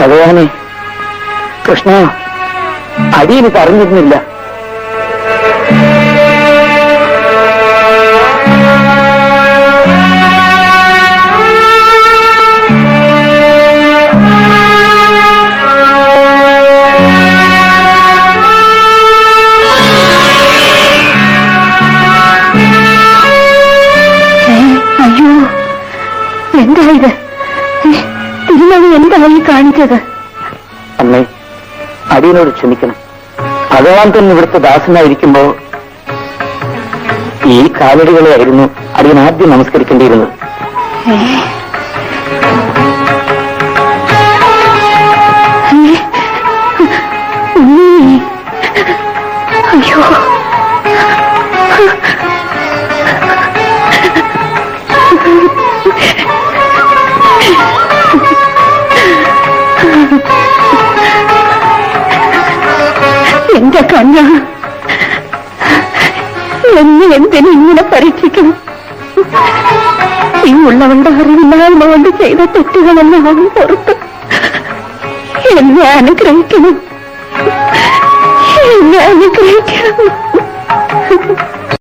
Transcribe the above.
ഭഗവാനെ കൃഷ്ണ അടിയിൽ പറഞ്ഞിരുന്നില്ല. എന്താ ഇത്? തിരുമണി ഈ കാണിച്ചത്? അമ്മേ അടിയനോട് ക്ഷമിക്കണം. ഭഗവാൻ തന്നെ ഇവിടുത്തെ ദാസനായിരിക്കുമ്പോ ഈ കാലടികളെ ആയിരുന്നു അടിയൻ ആദ്യം നമസ്കരിക്കേണ്ടിയിരുന്നത്. എന്റെ കണ്ണ എന്നെ എന്തിനു ഇങ്ങനെ പരീക്ഷിക്കണം ഉള്ളവളുടെ അറിവില്ലായ്മ കൊണ്ട് ചെയ്ത തെറ്റുകളെല്ലാം പുറത്ത് എന്നെ അനുഗ്രഹിക്കണം എന്നെ അനുഗ്രഹിക്കണം